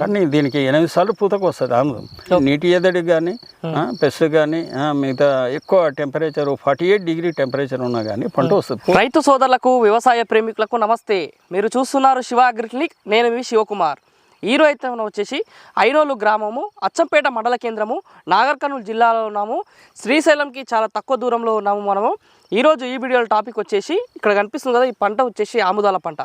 కానీ దీనికి ఎనిమిది సార్లు పూతకు వస్తుంది ఆముదం. నీటి ఎదడి కానీ పెస్ట్ కానీ మిగతా ఎక్కువ temperature forty eight degree temperature ఉన్నా కానీ పంట వస్తుంది. రైతు సోదరులకు వ్యవసాయ ప్రేమికులకు నమస్తే. మీరు చూస్తున్నారు శివ అగ్రి క్లినిక్ నేను మీ శివకుమార్. ఈ మనం వచ్చేసి ఐరోలు గ్రామము అచ్చంపేట మండల కేంద్రము నాగర్ కర్నూలు జిల్లాలో ఉన్నాము. శ్రీశైలంకి చాలా తక్కువ దూరంలో ఉన్నాము మనము. ఈరోజు ఈ వీడియోలో టాపిక్ వచ్చేసి ఇక్కడ కనిపిస్తుంది కదా ఈ పంట వచ్చేసి ఆముదాల పంట.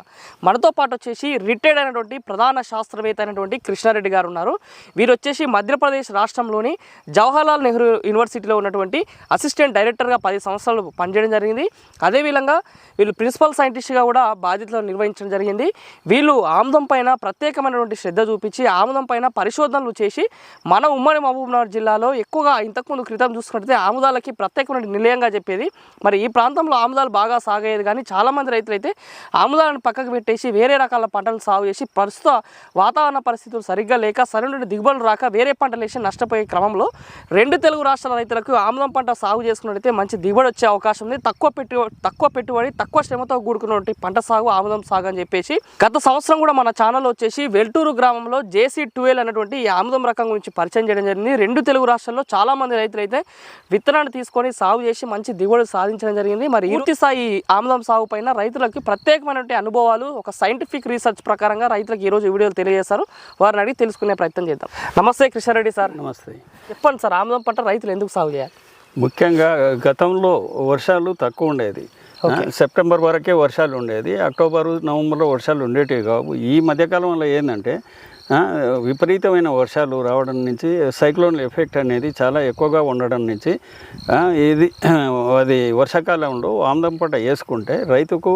మనతో పాటు వచ్చేసి రిటైర్డ్ అయినటువంటి ప్రధాన శాస్త్రవేత్త అయినటువంటి కృష్ణారెడ్డి గారు ఉన్నారు. వీరు వచ్చేసి మధ్యప్రదేశ్ రాష్ట్రంలోని జవహర్లాల్ నెహ్రూ యూనివర్సిటీలో ఉన్నటువంటి అసిస్టెంట్ డైరెక్టర్గా పది సంవత్సరాలు పనిచేయడం జరిగింది. అదేవిధంగా వీళ్ళు ప్రిన్సిపల్ సైంటిస్ట్గా కూడా బాధ్యతలు నిర్వహించడం జరిగింది. వీళ్ళు ఆముదం పైన ప్రత్యేకమైనటువంటి శ్రద్ధ చూపించి ఆముదం పైన పరిశోధనలు చేసి మన ఉమ్మడి మహబూబ్నగర్ జిల్లాలో ఎక్కువగా ఇంతకుముందు క్రితం చూసుకుంటే ఆముదాలకి ప్రత్యేకమైన నిలయంగా చెప్పేది. మరి ఈ ప్రాంతంలో ఆముదాలు బాగా సాగయ్యేది కానీ చాలామంది రైతులు అయితే ఆముదాలను పక్కకు పెట్టేసి వేరే రకాల పంటలు సాగు చేసి ప్రస్తుత వాతావరణ పరిస్థితులు సరిగ్గా లేక సరైన దిగుబడులు రాక వేరే పంటలు వేసి నష్టపోయే క్రమంలో రెండు తెలుగు రాష్ట్రాల రైతులకు ఆముదం పంట సాగు చేసుకున్నట్టయితే మంచి దిగుబడి వచ్చే అవకాశం ఉంది. తక్కువ పెట్టు తక్కువ పెట్టుబడి తక్కువ శ్రమతో కూడుకున్నటువంటి పంట సాగు ఆముదం సాగు అని చెప్పేసి గత సంవత్సరం కూడా మన ఛానల్ వచ్చేసి వెల్టూరు గ్రామంలో జేసీ ట్వెల్వ్ అనేటువంటి ఈ ఆముదం రకం గురించి పరిచయం చేయడం జరిగింది. రెండు తెలుగు రాష్ట్రాల్లో చాలామంది రైతులు అయితే విత్తనాన్ని తీసుకొని సాగు చేసి మంచి దిగుబడి సాధించడం జరిగింది. మరి పూర్తి స్థాయి ఆముదం సాగు పైన రైతులకి ప్రత్యేకమైనటువంటి అనుభవాలు ఒక సైంటిఫిక్ రీసెర్చ్ ప్రకారంగా రైతులకు ఈ రోజు ఈ వీడియోలు తెలియజేస్తారు వారిని అడిగి తెలుసుకునే ప్రయత్నం చేద్దాం. నమస్తే కృష్ణారెడ్డి సార్. నమస్తే. చెప్పండి సార్ ఆముదం పంట రైతులు ఎందుకు సాగు చేయాలి? ముఖ్యంగా గతంలో వర్షాలు తక్కువ ఉండేది. సెప్టెంబర్ వరకే వర్షాలు ఉండేది. అక్టోబర్ నవంబర్లో వర్షాలు ఉండేటివి కావు. ఈ మధ్యకాలంలో ఏంటంటే విపరీతమైన వర్షాలు రావడం నుంచి సైక్లోన్ ఎఫెక్ట్ అనేది చాలా ఎక్కువగా ఉండడం నుంచి ఇది అది వర్షాకాలంలో ఆమ్దం పంట వేసుకుంటే రైతుకు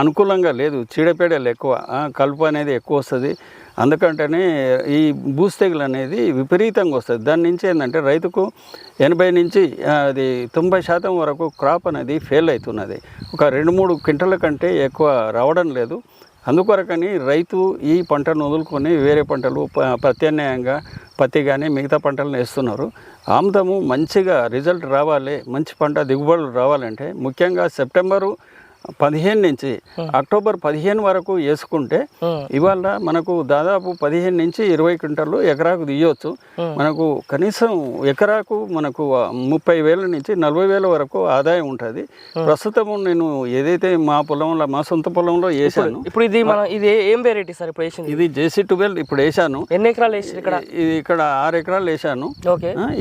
అనుకూలంగా లేదు చీడపీడలు ఎక్కువ కలుపు అనేది ఎక్కువ వస్తుంది. అందుకంటేనే ఈ భూస్తెగులు అనేది విపరీతంగా వస్తుంది. దాని నుంచి ఏంటంటే రైతుకు ఎనభై నుంచి అది తొంభై శాతం వరకు క్రాప్ అనేది ఫెయిల్ అవుతున్నది. ఒక రెండు మూడు క్వింటల కంటే ఎక్కువ రావడం లేదు. అందుకొరకని రైతు ఈ పంటను వదులుకొని వేరే పంటలు ప- ప్రత్యామ్నాయంగా పత్తి కానీ మిగతా పంటలను వేస్తున్నారు. ఆముదము మంచిగా రిజల్ట్ రావాలి మంచి పంట దిగుబడులు రావాలంటే ముఖ్యంగా సెప్టెంబరు పదిహేను నుంచి అక్టోబర్ పదిహేను వరకు వేసుకుంటే ఇవాళ మనకు దాదాపు పదిహేను నుంచి ఇరవై క్వింటాలు ఎకరాకు తీయవచ్చు మనకు కనీసం ఎకరాకు మనకు ముప్పై వేల నుంచి నలభై వేల వరకు ఆదాయం ఉంటుంది. ప్రస్తుతం నేను ఏదైతే మా పొలంలో మా సొంత పొలంలో వేసాను ఇప్పుడు ఇది మన ఇది ఏం వెరైటీ సార్ ఇప్పుడు వేసింది? ఇది జేసీ ట్వెల్వ్ ఇప్పుడు వేసాను ఎన్ని ఎకరాలు వేసి ఇక్కడ? ఇది ఇక్కడ ఆరు ఎకరాలు వేసాను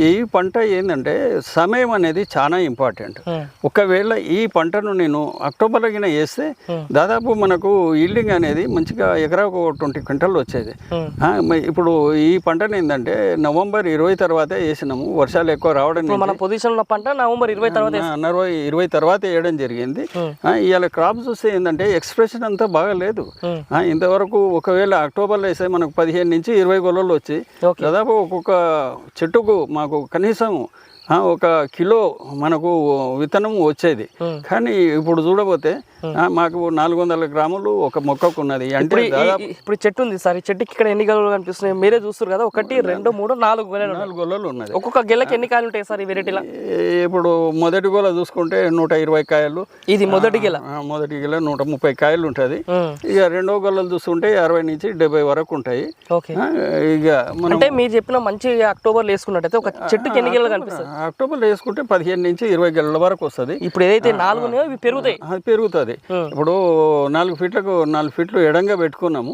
ఈ పంట ఏంటంటే సమయం అనేది చాలా ఇంపార్టెంట్ ఒకవేళ ఈ పంటను నేను అక్టోబర్ కింద వేస్తే దాదాపు మనకు ఈల్డింగ్ అనేది మంచిగా ఎకరాకు ట్వంటీ క్వింటల్ వచ్చేది. మ- ఇప్పుడు ఈ పంటను ఏంటంటే నవంబర్ ఇరవై తర్వాతే వేసినాము వర్షాలు ఎక్కువ రావడం మన పొజిషన్ ఉన్న పంట నవంబర్ ఇరవై తర్వాత నలభై ఇరవై తర్వాత వేయడం జరిగింది. ఆ, ఇవాళ క్రాప్ చూస్తే ఏంటంటే ఎక్స్ప్రెషన్ అంతా బాగా లేదు. ఆ, ఇంతవరకు ఒకవేళ అక్టోబర్లో వేస్తే మనకు పదిహేను నుంచి ఇరవై గొల్లలు వచ్చి. దాదాపు ఒక్కొక్క చెట్టుకు మాకు కనీసం ఒక కిలో మనకు విత్తనం వచ్చేది. కానీ ఇప్పుడు చూడబోతే మాకు నాలుగు వందల గ్రాములు ఒక మొక్కకు ఉన్నది. అంటే ఇప్పుడు చెట్టు ఉంది సార్. ఈ చెట్టుకి ఇక్కడ ఎన్ని గెలలు కనిపిస్తున్నాయి? మీరే చూస్తారు కదా. ఒకటి రెండు మూడు నాలుగు గెలలు ఉన్నాయి. నాలుగు గొల్లలు ఉన్నది. ఒక్కొక్క గెలకి ఎన్ని కాయలు ఉంటాయి సార్ ఈ వెరైటీలో? ఇప్పుడు మొదటి గొల చూసుకుంటే నూట ఇరవై కాయలు. ఇది మొదటి గెల. మొదటి గెల నూట ముప్పై కాయలు ఉంటుంది. ఇక రెండో గొల్లలు చూస్తుంటే అరవై నుంచి డెబ్బై వరకు ఉంటాయి. ఇక అంటే మీరు చెప్పిన మంచి అక్టోబర్ వేసుకున్నట్టయితే ఒక చెట్టుకి ఎన్ని గెలలు కనిపిస్తాయి? అక్టోబర్లో వేసుకుంటే పదిహేను నుంచి ఇరవై గెలల వరకు వస్తుంది. ఇప్పుడు ఏదైతే నాలుగు ఇవి పెరుగుతాయి. అది పెరుగుతుంది. ఇప్పుడు నాలుగు ఫీట్లకు నాలుగు ఫీట్లు ఎడంగా పెట్టుకున్నాము.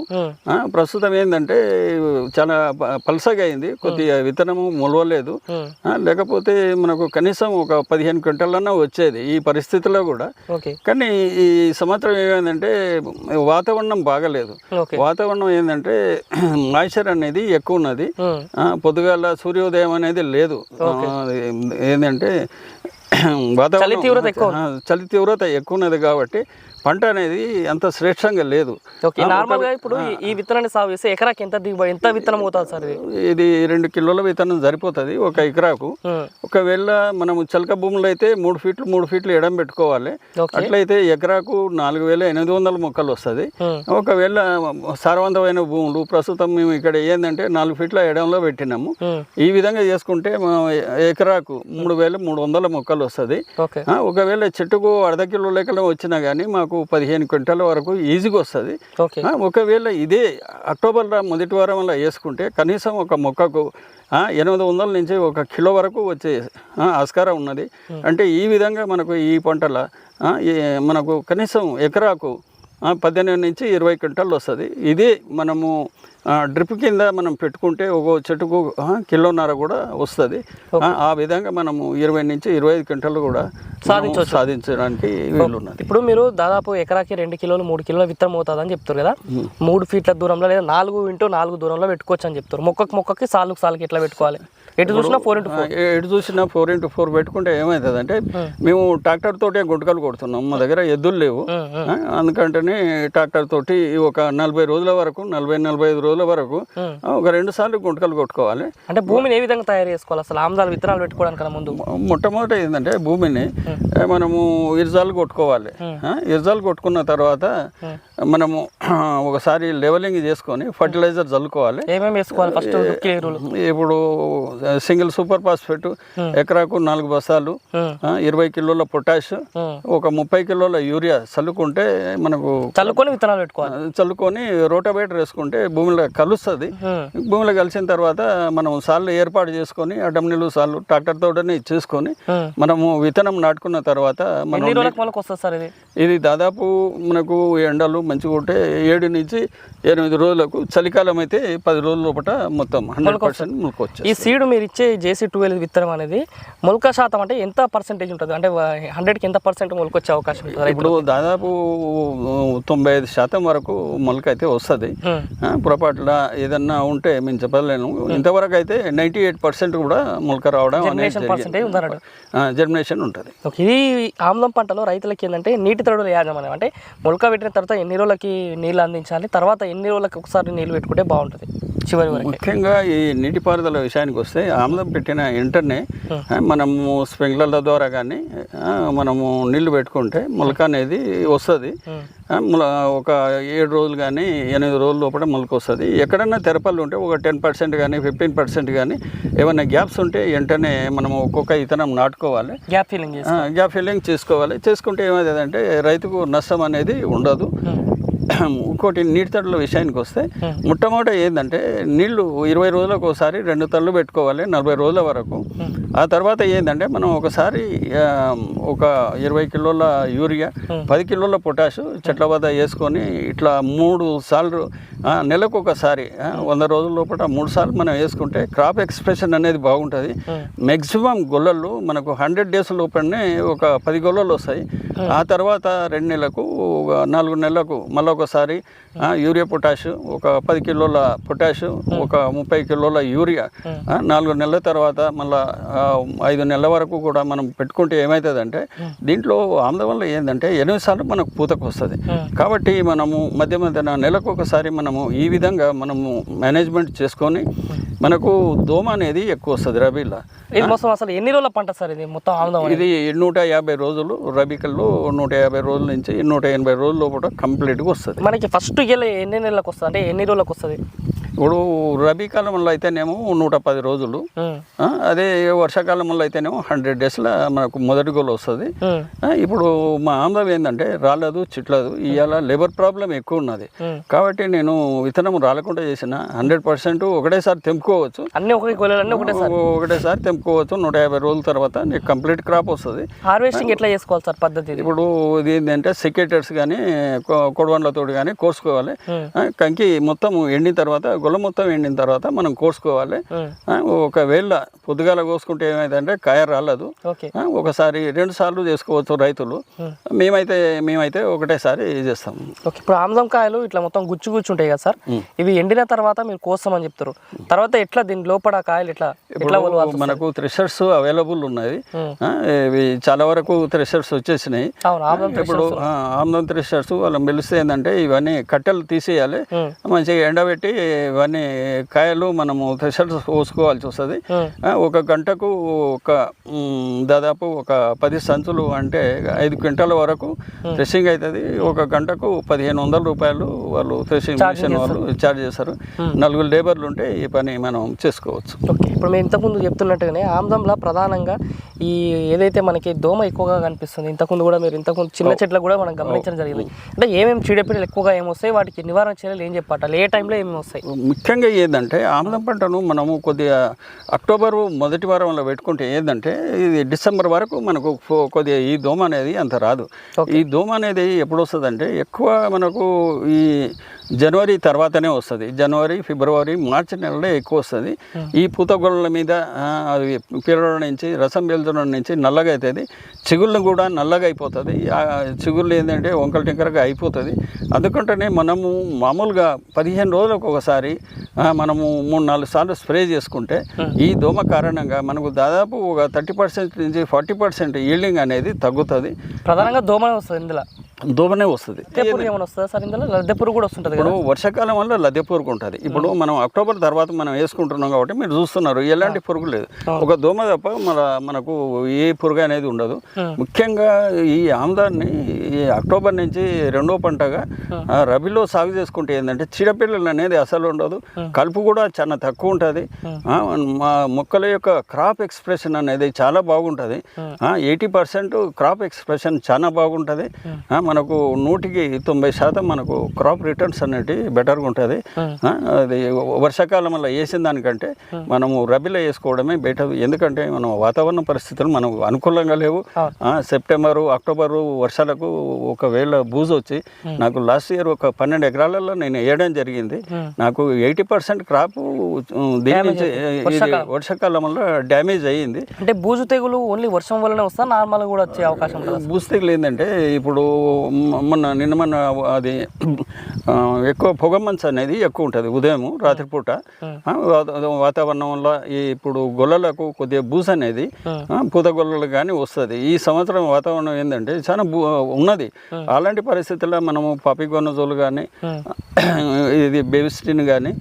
ప్రస్తుతం ఏంటంటే చాలా పలసగా అయింది. కొద్దిగా విత్తనము మొలవలేదు. లేకపోతే మనకు కనీసం ఒక పదిహేను క్వింటలన్నా వచ్చేది ఈ పరిస్థితిలో కూడా. కానీ ఈ సంవత్సరం ఏమైందంటే వాతావరణం బాగలేదు. వాతావరణం ఏంటంటే మాయిశ్చర్ అనేది ఎక్కువ ఉన్నది. పొద్దుగాల సూర్యోదయం అనేది లేదు. ఏంటంటే చలి తీవ్రత ఎక్కువ చలి తీవ్రత ఎక్కువ ఉన్నది కాబట్టి పంట అనేది అంత శ్రేష్టంగా లేదు. ఓకే నార్మల్గా ఇప్పుడు ఈ- విత్తనాన్ని సాగు చేస్తే ఎకరాకి ఎంత దిగుబడి ఎంత విత్తనం అవుతుంది సార్ ఇది? రెండు కిలోల విత్తనం సరిపోతుంది ఒక ఎకరాకు. ఒకవేళ మనము చలక భూములు అయితే మూడు ఫీట్లు మూడు ఫీట్లు ఎడం పెట్టుకోవాలి. అట్లయితే ఎకరాకు నాలుగు వేల ఎనిమిది వందల మొక్కలు వస్తుంది. ఒకవేళ సారవంతమైన భూములు ప్రస్తుతం మేము ఇక్కడ ఏంటంటే నాలుగు ఫీట్ల ఎడంలో పెట్టినాము. ఈ విధంగా చేసుకుంటే ఎకరాకు మూడు వేల మూడు వందల మొక్కలు వస్తుంది. ఓకే. ఆ, ఒకవేళ చెట్టుకు అర్ధ కిలో లెక్కన వచ్చినా కానీ మాకు పదిహేను క్వింటాల వరకు ఈజీగా వస్తుంది. ఒకవేళ ఇదే అక్టోబర్లో మొదటి వారంలో వేసుకుంటే కనీసం ఒక మొక్కకు ఎనిమిది వందల నుంచి ఒక కిలో వరకు వచ్చే ఆస్కారం ఉన్నది. అంటే ఈ విధంగా మనకు ఈ పంటల మనకు కనీసం ఎకరాకు పద్దెనిమిది నుంచి ఇరవై క్వింటాలు వస్తుంది. ఇదే మనము డ్రిప్ కింద మనం పెట్టుకుంటే ఒక చెట్టుకు కిలోన్నర కూడా వస్తుంది. ఆ, విధంగా మనము ఇరవై నుంచి ఇరవై ఐదు క్వింటాలు కూడా మనము సాధించడానికి వీలున్నది. ఇప్పుడు మీరు దాదాపు ఎకరాకి రెండు కిలోలు మూడు కిలోల విత్తనం అవుతుంది అని చెప్తారు కదా. మూడు ఫీట్ల దూరంలో లేదా నాలుగు ఇంటూ నాలుగు దూరంలో పెట్టుకోవచ్చు అని చెప్తారు. మొక్కకు మొక్కకి సాలుకు సాలుకి ఎట్లా పెట్టుకోవాలి? ఎటు చూసినా ఫోర్ ఇంటూ ఎటు చూసినా ఫోర్ ఇంటూ ఫోర్ పెట్టుకుంటే ఏమవుతుంది అంటే మేము ట్రాక్టర్ తోటే గుంటకలు కొడుతున్నాం. మా దగ్గర ఎద్దులు లేవు. అందుకంటేనే ట్రాక్టర్ తోటి ఒక నలభై రోజుల వరకు నలభై నలభై ఐదు రోజుల వరకు ఒక రెండు సార్లు గుంటకలు కొట్టుకోవాలి. అంటే భూమిని ఏ విధంగా తయారు చేసుకోవాలి? అసలు ఆమ్దాలు విత్తనాలు పెట్టుకోవడానికి ముందు? మొట్టమొదట ఏంటంటే భూమిని మనము ఇరుజాలు కొట్టుకోవాలి. ఇరుజాలు కొట్టుకున్న తర్వాత మనము ఒకసారి లెవెలింగ్ చేసుకొని ఫర్టిలైజర్ చల్లుకోవాలి ఏమేమి వేసుకోవాలి? ఫస్ట్ ఇప్పుడు సింగిల్ సూపర్ ఫాస్ఫేట్ ఎకరాకు నాలుగు బస్తాలు ఇరవై కిలోల పొటాష్. ఒక ముప్పై కిలోల యూరియా చల్లుకుంటే మనకు చల్లుకొని విత్తనాలు పెట్టుకోవాలి. చల్లుకొని రోటోవేటర్ వేసుకుంటే భూమిలో కలుస్తుంది. భూమిలో కలిసిన తర్వాత మనం సార్లు ఏర్పాటు చేసుకొని అడ్డం నిలువు సార్లు ట్రాక్టర్ తోటని చేసుకొని. మనము విత్తనం నాటుకున్న తర్వాత మనం ఇది? దాదాపు మనకు ఎండలు మంచిగా ఉంటే ఏడు నుంచి ఎనిమిది రోజులకు చలికాలం అయితే పది రోజుల లోపల మొత్తం హండ్రెడ్ పర్సెంట్ మునుకోవచ్చు ఈ సీడ్ మీరు ఇచ్చే జేసీ ట్వెల్వ్ విత్తనం అనేది మొలక శాతం అంటే ఎంత పర్సెంటేజ్ ఉంటుంది? అంటే హండ్రెడ్కి ఎంత పర్సెంట్ మొలకొచ్చే అవకాశం ఉంటుంది ఇప్పుడు దాదాపు తొంభై ఐదు శాతం వరకు మొలక అయితే వస్తుంది. పొరపాటున ఏదన్నా ఉంటే మేము చెప్పలేను. ఇంతవరకు అయితే నైంటీ ఎయిట్ పర్సెంట్ కూడా మొలక రావడం జర్మినేషన్ ఉంటుంది. ఇది ఆమ్లం పంటలో రైతులకి ఏంటంటే నీటి తడుల యాజమాన్యం. అంటే మొలక పెట్టిన తర్వాత ఎన్ని రోజులకి నీళ్ళు అందించాలి? తర్వాత ఎన్ని రోజులకి ఒకసారి నీళ్ళు పెట్టుకుంటే బాగుంటుంది? చివరి వరకు. ముఖ్యంగా ఈ నీటిపారుదల విషయానికి వస్తే ఆమ్లం పెట్టిన వెంటనే ఆ, మనము స్ప్రింక్లర్ల ద్వారా కానీ మనము నీళ్ళు పెట్టుకుంటే మొలక అనేది వస్తుంది. ఒక ఏడు రోజులు కానీ ఎనిమిది రోజుల లోపల మొలక వస్తుంది. ఎక్కడన్నా తెరపలు ఉంటే ఒక టెన్ పర్సెంట్ కానీ ఫిఫ్టీన్ పర్సెంట్ కానీ ఏమైనా గ్యాప్స్ ఉంటే వెంటనే మనము ఒక్కొక్క ఇతనం నాటుకోవాలి. గ్యాప్ ఆ, గ్యాప్ ఫిల్లింగ్ చేసుకోవాలి. చేసుకుంటే ఏమవుతుందంటే రైతుకు నష్టం అనేది ఉండదు. ఇంకోటి నీటి తడుల విషయానికి వస్తే మొట్టమొదట ఏంటంటే నీళ్ళు ఇరవై రోజులకు ఒకసారి రెండు తళ్ళు పెట్టుకోవాలి నలభై రోజుల వరకు. ఆ తర్వాత ఏంటంటే మనం ఒకసారి ఒక ఇరవై కిలోల యూరియా పది కిలోల పొటాష్ చెట్ల వద్ద వేసుకొని ఇట్లా మూడు సార్లు నెలకు ఒకసారి వంద రోజుల లోపల మూడు సార్లు మనం వేసుకుంటే క్రాప్ ఎక్స్ప్రెషన్ అనేది బాగుంటుంది. మ్యాక్సిమం గొల్లలు మనకు హండ్రెడ్ డేస్ లోపలనే ఒక పది గొల్లలు వస్తాయి. ఆ తర్వాత రెండు నెలలకు నాలుగు నెలలకు మళ్ళీ ఒకసారి యూరియా పొటాష్ ఒక పది కిలోల పొటాష్ ఒక ముప్పై కిలోల యూరియా నాలుగు నెలల తర్వాత మళ్ళీ ఐదు నెలల వరకు కూడా మనం పెట్టుకుంటే ఏమవుతుందంటే దీంట్లో వల్ల ఏంటంటే ఎనిమిది సార్లు మనకు పూతకు వస్తుంది కాబట్టి మనము మధ్య మధ్యన నెలకు ఒకసారి మనము ఈ విధంగా మనము మేనేజ్మెంట్ చేసుకొని మనకు దోమ అనేది ఎక్కువ వస్తుంది రబీలో అసలు ఎన్ని రోజుల పంట సార్ ఇది మొత్తం? ఇది నూట యాభై రోజులు రబీకల్లో నూట యాభై రోజుల నుంచి నూట ఎనభై రోజుల లోపల కంప్లీట్గా వస్తుంది. మనకి ఫస్ట్ గెల ఎన్ని నెలలకు వస్తుంది? అంటే ఎన్ని రోజులకు వస్తుంది? ఇప్పుడు రబీ కాలంలో అయితేనేమో నూట పది రోజులు. అదే వర్షాకాలంలో అయితేనేమో హండ్రెడ్ డేస్లో మనకు మొదటి గోల్ వస్తుంది. ఇప్పుడు మా ఆంధ్రం ఏంటంటే రాలేదు చిట్లేదు ఇవాళ లేబర్ ప్రాబ్లం ఎక్కువ ఉన్నది. కాబట్టి నేను విత్తనం రాలకుండా చేసిన హండ్రెడ్ పర్సెంట్ ఒకటేసారి తెంపుకోవచ్చు. ఒకటేసారి. తెంపుకోవచ్చు నూట యాభై రోజుల తర్వాత నీకు కంప్లీట్ క్రాప్ వస్తుంది. హార్వెస్టింగ్ ఎట్లా చేసుకోవాలి సార్ పద్ధతి ఇప్పుడు ఇది ఏంటంటే సెక్రేటర్స్ కానీ కొడవన్లతో కానీ కోసుకోవాలి. కంకి మొత్తం ఎండిన తర్వాత గొల్ల మొత్తం ఎండిన తర్వాత మనం కోసుకోవాలి. ఒకవేళ పొద్దుగాల కోసుకుంటే ఏమైందంటే కాయ రాలేదు. ఒకసారి రెండు సార్లు చేసుకోవచ్చు రైతులు. మేమైతే మేమైతే ఒకటేసారి చేస్తాం. ఓకే ఇప్పుడు ఆమ్లం కాయలు ఇట్లా మొత్తం గుచ్చు గుచ్చు ఉంటాయి కదా సార్. ఇవి ఎండిన తర్వాత మీరు కోస్తామని చెప్తారు. తర్వాత ఎట్లా దీని లోపల కాయలు ఎట్లా ఎట్లా మనకు థ్రెషర్స్ అవైలబుల్ ఉన్నాయి. ఇవి చాలా వరకు థ్రెషర్స్ వచ్చేసినాయి. ఇప్పుడు ఆమ్లం థ్రెషర్స్ వాళ్ళని పిలిస్తే ఏంటంటే ఇవన్నీ కట్టెలు తీసేయాలి. మంచిగా ఎండబెట్టి ఇవన్నీ కాయలు మనము థ్రెషర్స్ పోసుకోవాల్సి వస్తుంది. ఒక గంటకు ఒక దాదాపు ఒక పది సంచులు అంటే ఐదు క్వింటాల వరకు థ్రెషింగ్ అవుతుంది ఒక గంటకు పదిహేను వందల రూపాయలు వాళ్ళు థ్రెషింగ్ మిషన్ వాళ్ళు ఛార్జ్ చేస్తారు. నలుగురు లేబర్లు ఉంటే ఈ పని మనం చేసుకోవచ్చు. ఓకే ఇప్పుడు మేము ఇంతకుముందు చెప్తున్నట్టుగానే ఆమ్లంలో ప్రధానంగా ఈ ఏదైతే మనకి దోమ ఎక్కువగా కనిపిస్తుంది ఇంతకుముందు కూడా మీరు ఇంతకుముందు చిన్న చెట్లకు కూడా మనం గమనించడం జరిగింది. అంటే ఏమేమి చీడపీడలు ఎక్కువగా ఏమొస్తాయి వాటికి నివారణ చర్యలు ఏం చెప్పాలి? ఏ టైంలో ఏమేమి వస్తాయి ముఖ్యంగా ఏంటంటే ఆముదం పంటను మనము కొద్దిగా అక్టోబర్ మొదటి వారంలో పెట్టుకుంటే ఏంటంటే ఇది డిసెంబర్ వరకు మనకు కొద్దిగా ఈ దోమ అనేది అంత రాదు. ఈ దోమ అనేది ఎప్పుడు వస్తుందంటే ఎక్కువ మనకు ఈ జనవరి తర్వాతనే వస్తుంది. జనవరి ఫిబ్రవరి మార్చి నెలలో ఎక్కువ వస్తుంది. ఈ పూతగొళ్ళ మీద అవి పిల్లల నుంచి రసం పీల్చడం నుంచి నల్లగా అవుతుంది చిగుళ్ళు కూడా నల్లగా అయిపోతుంది. ఆ చిగుళ్ళు ఏంటంటే వంకల టింకరగా అయిపోతుంది. అందుకంటేనే మనము మామూలుగా పదిహేను రోజులకు ఒకసారి మనము మూడు నాలుగు సార్లు స్ప్రే చేసుకుంటే ఈ దోమ కారణంగా మనకు దాదాపు ఒక థర్టీ పర్సెంట్ నుంచి ఫార్టీ పర్సెంట్ ఈల్డింగ్ అనేది తగ్గుతుంది. ప్రధానంగా దోమనే వస్తుంది ఇందులో. దోమనే వస్తుంది. లద్దెపురుగు ఏమైనా వస్తుందా సార్ ఇందులో? లద్దెపురుగు కూడా వస్తుంటుంది ఇప్పుడు వర్షాకాలం వల్ల లద్దె పురుగు ఉంటుంది. ఇప్పుడు మనం అక్టోబర్ తర్వాత మనం వేసుకుంటున్నాం కాబట్టి మీరు చూస్తున్నారు ఎలాంటి పురుగు లేదు. ఒక దోమ తప్ప మన మనకు ఏ పురుగు అనేది ఉండదు. ముఖ్యంగా ఈ ఆమ్దాన్ని ఈ అక్టోబర్ నుంచి రెండో పంటగా రబీలో సాగు చేసుకుంటే ఏంటంటే చీడపిల్లలు అనేది అసలు ఉండదు. కలుపు కూడా చాలా తక్కువ ఉంటుంది. మా మొక్కల యొక్క క్రాప్ ఎక్స్ప్రెషన్ అనేది చాలా బాగుంటుంది. ఎయిటీ పర్సెంట్ క్రాప్ ఎక్స్ప్రెషన్ చాలా బాగుంటుంది. మనకు నూటికి తొంభై శాతం మనకు క్రాప్ రిటర్న్స్ అనేటివి బెటర్గా ఉంటుంది. అది వర్షాకాలంలో వేసిన దానికంటే మనము రబీలో వేసుకోవడమే బెటర్ ఎందుకంటే మనం వాతావరణ పరిస్థితులు మనకు అనుకూలంగా లేవు. సెప్టెంబరు అక్టోబరు వర్షాలకు ఒకవేళ బూజు వచ్చి నాకు లాస్ట్ ఇయర్ ఒక పన్నెండు ఎకరాలలో నేను వేయడం జరిగింది. నాకు ఎయిటీ పర్సెంట్ క్రాప్ దీని నుంచి వర్షాకాలంలో డ్యామేజ్ అయ్యింది అంటే బూజు తెగులు ఓన్లీ వర్షం వల్లనే వస్తా నార్మల్ కూడా వచ్చే అవకాశం ఉంటుంది? బూస్తీలు ఏంటంటే ఇప్పుడు మొన్న నిన్న మొన్న అది ఎక్కువ పొగ మంచు అనేది ఎక్కువ ఉంటుంది ఉదయం రాత్రిపూట. ఆ, వాత- వాతావరణం వల్ల ఈ ఇప్పుడు గొల్లలకు కొద్దిగా బూస్ అనేది పూత గొల్లలు కానీ వస్తుంది. ఈ సంవత్సరం వాతావరణం ఏంటంటే చాలా బూ ఉన్నది. అలాంటి పరిస్థితుల్లో మనము పాపిగొనజోలు కానీ ఇది బెవిస్టిన్ కానీ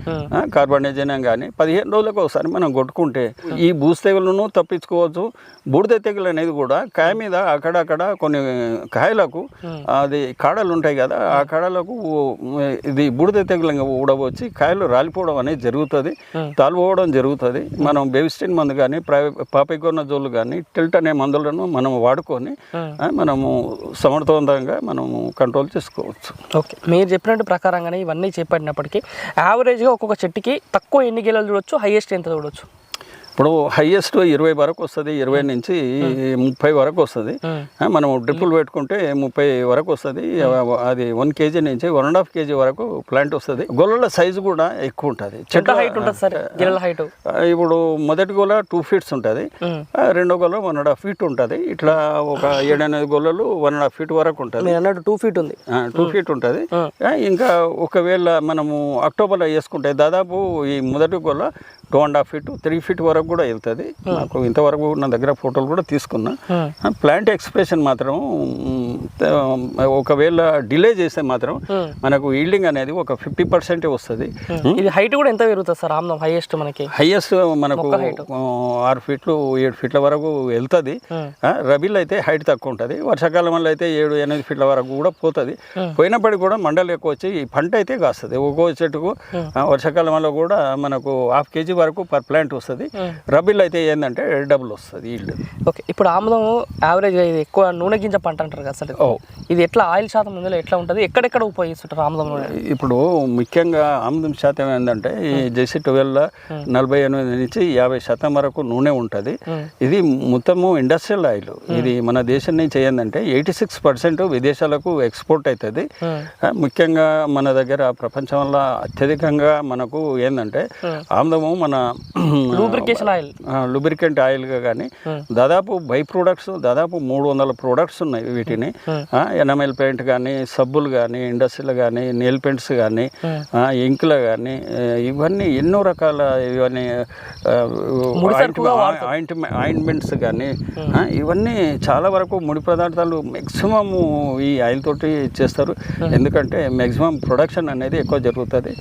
కార్బోనేజన్ కానీ పదిహేను రోజులకు ఒకసారి మనం కొట్టుకుంటే ఈ బూస్ తెగులను తప్పించుకోవచ్చు. బూడిద తెగులు అనేది కూడా కాయ మీద అక్కడక్కడ కొన్ని కాయలకు అది కాడలు ఉంటాయి కదా ఆ కాడలకు ఇది బూడిద తెగులు ఊడవచ్చి కాయలు రాలిపోవడం అనేది జరుగుతుంది తాలిపోవడం జరుగుతుంది. మనం బెవిస్టిన్ మందు కానీ పాపికొన్నజోలు కానీ టిల్ట్ అనే మందులను మనం వాడుకొని మనము సమర్థవంతంగా మనము కంట్రోల్ చేసుకోవచ్చు. ఓకే. మీరు చెప్పినట్టు ప్రకారంగానే ఇవన్నీ చేపట్టినప్పటికీ యావరేజ్గా ఒక్కొక్క చెట్టుకి తక్కువ ఎన్ని గెలలు చూడొచ్చు హైయెస్ట్ ఎంత చూడొచ్చు? ఇప్పుడు హైయెస్ట్ ఇరవై వరకు వస్తుంది. ఇరవై నుంచి ముప్పై వరకు వస్తుంది. ఆ, మనం డ్రిప్పులు పెట్టుకుంటే ముప్పై వరకు వస్తుంది. అది వన్ కేజీ నుంచి వన్ అండ్ హాఫ్ కేజీ వరకు ప్లాంట్ వస్తుంది. గొల్లల సైజు కూడా ఎక్కువ ఉంటుంది. ఎంత హైట్ ఉంటుంది హైట్ ఇప్పుడు మొదటి గొల్ల టూ ఫీట్స్ ఉంటుంది. రెండో గొల్ల వన్ అండ్ హాఫ్ ఫీట్ ఉంటుంది. ఇట్లా ఒక ఏడెనిమిది గొల్లలు వన్ అండ్ హాఫ్ ఫీట్ వరకు ఉంటుంది. అన్నట్టు టూ ఫీట్ ఉంది. టూ ఫీట్ ఉంటుంది. ఇంకా ఒకవేళ మనము అక్టోబర్లో వేసుకుంటే దాదాపు ఈ మొదటి గొల్ల two and half feet three feet వరకు కూడా వెళ్తుంది. నాకు ఇంతవరకు నా దగ్గర ఫోటోలు కూడా తీసుకున్నా. ప్లాంట్ ఎక్స్ప్రెషన్ మాత్రం ఒకవేళ డిలే చేస్తే మాత్రం మనకు ఈల్డింగ్ అనేది ఒక ఫిఫ్టీ పర్సెంటే వస్తుంది. ఇది హైట్ కూడా ఎంత పెరుగుతుంది సార్? ఆమ్దం హైయెస్ట్ మనకి? హైయెస్ట్ మనకు ఆరు ఫీట్లు ఏడు ఫీట్ల వరకు వెళ్తుంది. రబీలో అయితే హైట్ తక్కువ ఉంటుంది. వర్షాకాలంలో అయితే ఏడు ఎనిమిది ఫీట్ల వరకు కూడా పోతుంది. పోయినప్పటికీ కూడా మండలి ఎక్కువ వచ్చి ఈ పంట అయితే కాస్తుంది. ఒక్కో చెట్టుకు ఆ, వర్షాకాలంలో కూడా మనకు హాఫ్ కేజీ వరకు పర్ ప్లాంట్ వస్తుంది. రబీలో అయితే ఏంటంటే డబుల్ వస్తుంది ఈల్డ్ ఓకే ఇప్పుడు ఆముదం యావరేజ్గా ఇది ఎక్కువ నూనె గింజ పంట అంటారు కదా సార్. ఇది. ఓ. ఇది ఎట్లా ఆయిల్ శాతం ఇందులో ఎట్లా ఉంటుంది? ఎక్కడెక్కడ ఉపయోగిస్తుంటారు ఆముదం ఇప్పుడు ముఖ్యంగా ఆముదం శాతం ఏంటంటే ఈ జెసి ట్వెల్వ్ నలభై ఎనిమిది నుంచి యాభై శాతం వరకు నూనె ఉంటుంది. ఇది మొత్తము ఇండస్ట్రియల్ ఆయిల్ ఇది మన దేశం నుంచి ఏంటంటే ఎయిటీ సిక్స్ పర్సెంట్ విదేశాలకు ఎక్స్పోర్ట్ అవుతుంది ముఖ్యంగా మన దగ్గర ప్రపంచంలో అత్యధికంగా మనకు ఏంటంటే ఆముదము మన లూబ్రికేషన్ ఆయిల్ లూబ్రికెంట్ ఆయిల్గా కానీ దాదాపు బై ప్రొడక్ట్స్ దాదాపు మూడు వందల ప్రొడక్ట్స్ ఉన్నాయి వీటిని. ఎనమెల్ పెయింట్ కానీ సబ్బులు కానీ ఇండస్ట్రీలు కానీ నెయిల్ పెయింట్స్ కానీ ఇంకులు కానీ ఇవన్నీ ఎన్నో రకాల ఇవన్నీ ఆయింట్మెంట్స్ కానీ ఇవన్నీ చాలా వరకు ముడి పదార్థాలు మ్యాక్సిమం ఈ ఆయిల్ తోటి చేస్తారు. ఎందుకంటే మ్యాక్సిమం ప్రొడక్షన్ అనేది ఎక్కువ జరుగుతుంది.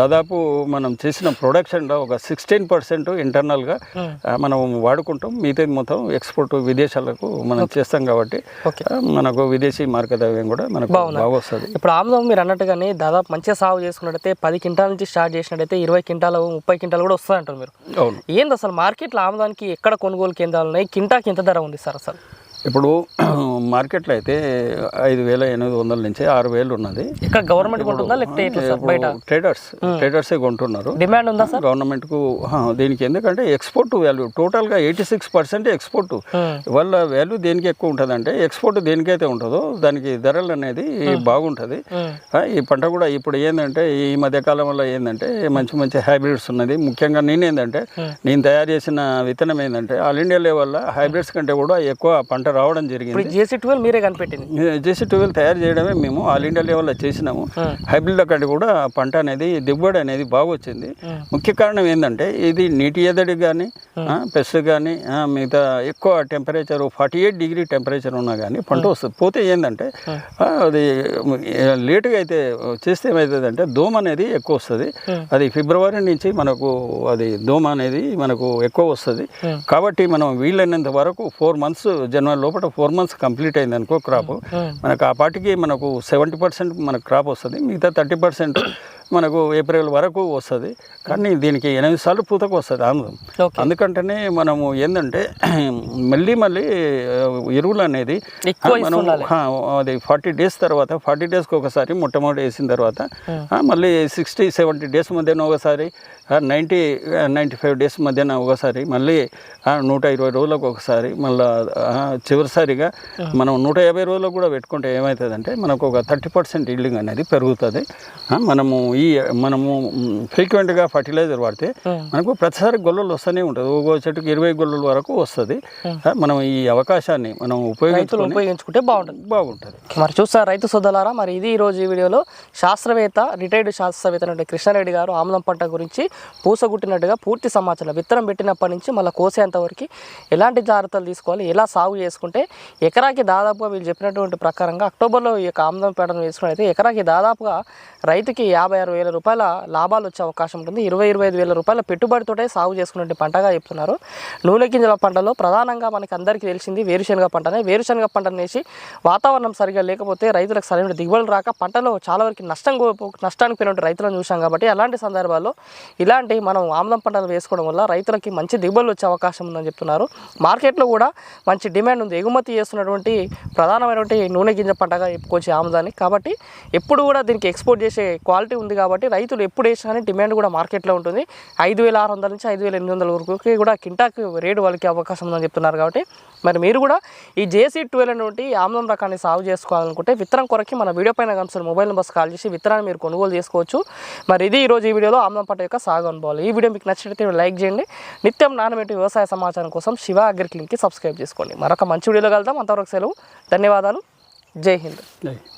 దాదాపు మనం చేసిన ప్రొడక్షన్లో ఒక సిక్స్టీన్ పర్సెంట్ ఇంటర్నల్గా మనం వాడుకుంటాం. మిగతాది మొత్తం ఎక్స్పోర్ట్ విదేశాలకు మనం చేస్తాం కాబట్టి మనకు విదేశీ మార్గద్రవ్యం కూడా మనకు బాగా వస్తుంది ఇప్పుడు ఆముదం మీరు అన్నట్టుగానే దాదాపు మంచిగా సాగు చేసుకున్నట్టయితే పది క్వింటాల నుంచి స్టార్ట్ చేసినట్టయితే ఇరవై క్వింటాలు ముప్పై క్వింటాలు కూడా వస్తాయి అంటారు మీరు. అవును. ఏంది అసలు మార్కెట్లో ఆముదానికి ఎక్కడ కొనుగోలు కేంద్రాలు ఉన్నాయి? కింటాకి ఎంత ధర ఉంది సార్ అసలు? ఇప్పుడు మార్కెట్లో అయితే ఐదు వేల ఎనిమిది వందల నుంచి ఆరు వేలు ఉన్నది. ఇక్కడ గవర్నమెంట్ కొంటుందా లేకపోతే బయట? ట్రేడర్స్ ట్రేడర్సే కొంటున్నారు. డిమాండ్ ఉందా సార్? గవర్నమెంట్కు దీనికి ఎందుకంటే ఎక్స్పోర్ట్ వాల్యూ టోటల్గా ఎయిటీ సిక్స్ పర్సెంట్ ఎక్స్పోర్ట్ వాళ్ళ వాల్యూ దేనికి ఎక్కువ ఉంటుందంటే ఎక్స్పోర్ట్ దేనికైతే ఉంటుందో దానికి ధరలు అనేది బాగుంటుంది. ఈ పంట కూడా ఇప్పుడు ఏంటంటే ఈ మధ్య కాలం వల్ల ఏంటంటే మంచి మంచి హైబ్రిడ్స్ ఉన్నది. ముఖ్యంగా నేనేంటంటే నేను తయారు చేసిన విత్తనం ఏంటంటే ఆల్ ఇండియా లెవెల్లో హైబ్రిడ్స్ కంటే కూడా ఎక్కువ పంట రావడం జరిగింది. జేసీ ట్వెల్వ్ మీరే కనిపెట్టింది. జేసీ ట్వెల్వ్ తయారు చేయడమే మేము ఆల్ ఇండియా లెవెల్లో చేసినాము. హైబ్రిడ్ కంటే కూడా పంట అనేది దిగుబడి అనేది బాగా వచ్చింది. ముఖ్య కారణం ఏంటంటే ఇది నీటి ఎదడి కానీ పెస్ట్ కానీ మిగతా ఎక్కువ temperature forty eight degree temperature ఉన్నా కానీ పంట వస్తుంది. పోతే ఏంటంటే అది లేటుగా అయితే చేస్తే ఏమవుతుందంటే దోమ అనేది ఎక్కువ వస్తుంది. అది ఫిబ్రవరి నుంచి మనకు అది దోమ అనేది మనకు ఎక్కువ వస్తుంది. కాబట్టి మనం వీలైనంత వరకు ఫోర్ మంత్స్ జనవరి లోపల ఫోర్ మంత్స్ కంప్లీట్ అయింది అనుకో క్రాప్ మనకు ఆ పాటికి మనకు సెవెంటీ పర్సెంట్ మనకు క్రాప్ వస్తుంది. మిగతా థర్టీ పర్సెంట్ మనకు ఏప్రిల్ వరకు వస్తుంది. కానీ దీనికి ఎనిమిది సార్లు పూతకు వస్తుంది ఆముదం. అందుకంటేనే మనము ఏంటంటే మళ్ళీ మళ్ళీ ఎరువులు అనేది మనం అది ఫార్టీ డేస్ తర్వాత ఫార్టీ డేస్కి ఒకసారి మొట్టమొదటి వేసిన తర్వాత ఆ, మళ్ళీ సిక్స్టీ సెవెంటీ డేస్ మధ్యన ఒకసారి నైంటీ నైంటీ ఫైవ్ డేస్ మధ్యన ఒకసారి మళ్ళీ నూట ఇరవై రోజులకు ఒకసారి మళ్ళీ చివరిసారిగా మనం నూట యాభై రోజులకు కూడా పెట్టుకుంటే ఏమవుతుందంటే మనకు ఒక థర్టీ పర్సెంట్ ఈల్డింగ్ అనేది పెరుగుతుంది. మనము ఈ మనము ఫ్రీక్వెంట్గా ఫర్టిలైజర్ వాడితే మనకు ప్రతిసారి గొల్లలు వస్తూనే ఉంటుంది. ఒక్కో చెట్టుకి ఇరవై గొల్లల వరకు వస్తుంది. మనం ఈ అవకాశాన్ని మనం ఉపయోగించుకొని ఉపయోగించుకుంటే బాగుంటుంది. బాగుంటుంది. మరి చూస్తారు రైతు సోదరులారా మరి ఇది ఈ రోజు ఈ వీడియోలో శాస్త్రవేత్త రిటైర్డ్ శాస్త్రవేత్త అయినటువంటి కృష్ణారెడ్డి గారు ఆమ్లం పంట గురించి పూసగుట్టినట్టుగా పూర్తి సమాచారం విత్తనం పెట్టినప్పటి నుంచి మళ్ళీ కోసేంత వరకు ఎలాంటి జాగ్రత్తలు తీసుకోవాలి ఎలా సాగు చేసుకుంటే ఎకరాకి దాదాపుగా వీళ్ళు చెప్పినటువంటి ప్రకారంగా అక్టోబర్లో ఈ యొక్క ఆమ్లం పంటను వేసుకున్నట్లయితే ఎకరాకి దాదాపుగా రైతుకి యాభై ఆరు వేల రూపాయల లాభాలు వచ్చే అవకాశం ఉంటుంది. ఇరవై ఇరవై ఐదు వేల రూపాయల పెట్టుబడితోటే సాగు చేసుకునే పంటగా చెప్తున్నారు. నూనె గింజల పంటలో ప్రధానంగా మనకి అందరికీ తెలిసింది వేరుశనగ పంటనే. వేరుశనగ పంటను వేసి వాతావరణం సరిగా లేకపోతే రైతులకు సరైన దిగుబడులు రాక పంటలో చాలా వరకు నష్టం నష్టానికి పోయినట్టు రైతులను చూసాం కాబట్టి అలాంటి సందర్భాల్లో ఇలాంటి మనం ఆమ్లం పంటలు వేసుకోవడం వల్ల రైతులకి మంచి దిగుబడులు వచ్చే అవకాశం ఉందని చెప్తున్నారు. మార్కెట్లో కూడా మంచి డిమాండ్ ఉంది. ఎగుమతి చేస్తున్నటువంటి ప్రధానమైనటువంటి నూనె గింజ పంటగా చెప్పుకోవచ్చు ఆముదాన్ని. కాబట్టి ఎప్పుడు కూడా దీనికి ఎక్స్పోర్ట్ చేసే క్వాలిటీ ఉంది కాబట్టి రైతులు ఎప్పుడు వేసినా కానీ డిమాండ్ కూడా మార్కెట్లో ఉంటుంది. ఐదు వేల ఆరు వందల నుంచి ఐదు వేల ఎనిమిది వందల వరకు కూడా కింటాకు రేటు వాళ్ళకి అవకాశం ఉందని చెప్తున్నారు కాబట్టి మరి మీరు కూడా ఈ జేసీ ట్వెల్వ్ నుండి ఆమ్లం రకాన్ని సాగు చేసుకోవాలనుకుంటే విత్తనం కొరకి మన వీడియో పైన కనిపిస్తున్న మొబైల్ నెంబర్స్ కాల్ చేసి విత్తనాన్ని మీరు కొనుగోలు చేసుకోవచ్చు. మరి ఇది ఈ రోజు ఈ వీడియోలో ఆమ్లం పంట యొక్క సాగు అనుభవాలు. ఈ వీడియో మీకు నచ్చినట్లయితే లైక్ చేయండి. నిత్యం నానబెట్టి వ్యవసాయ సమాచారం కోసం శివ అగ్రిక్లింక్కి సబ్స్క్రైబ్ చేసుకోండి. మరొక మంచి వీడియోలో కలుద్దాం. అంతవరకు సెలవు. ధన్యవాదాలు. జై హింద్.